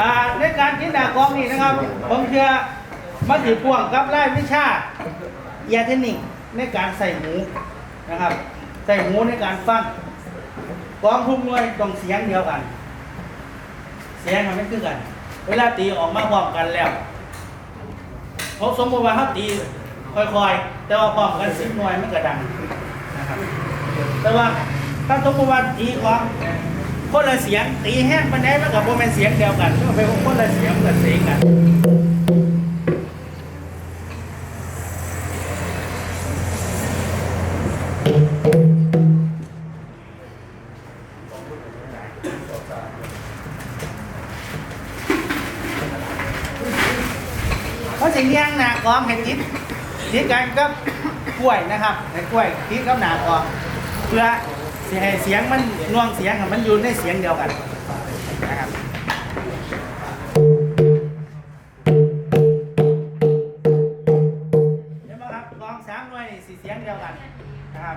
อ่าในการกินดากองนี่นะครับ ผมเชื่อมันถือพ่วงกับไล่วิชาเอียเทคนิคในการใส่หมูนะครับ ใส่หมูในการฟังกองทุกหน่วยต้องเสียงเดียวกัน เสียงมันไม่คือกัน เวลาตีออกมาพร้อมกันแล้วเขาสมมติว่าเขาตีค่อยๆ แต่ว่าพร้อมกันสิบหน่วยมันก็ดังนะครับแต่ว่าถ้าสมมติว่าตีของ คนละเสียงตีแห้งมันได้มันกับโมเมนเสียงเดียวกันก็เป็นคนละเสียงกันเสียงกันเพราะสิ่งนี้หนากองเห็นทิศทิศกันก็กล้วยนะครับเห็นกล้วยทิศกับหนากองเพื่อ สิให้เสียงมันน่วงเสียงให้มันอยู่ในเสียงเดียวกันนะครับเห็นไหมครับกองสามหน่วยสี่เสียงเดียวกันนะครับ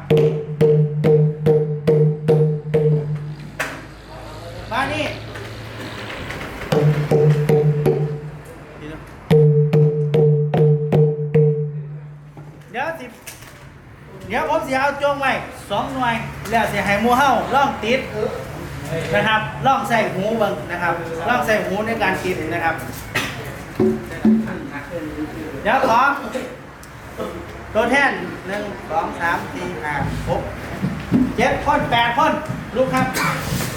มานี่ เดี๋ยวผมสิเอาจงไว้สองหน่วย แล้วสิให้หมูเฮาล่องติดนะครับล่องใส่หูเบิ่งนะครับล่องใส่หูในการติดนะครับ เดี๋ยวขอตัวแทนหนึ่งสองสามสี่ห้าหกเจ็ดคนแปดคนลูกครับ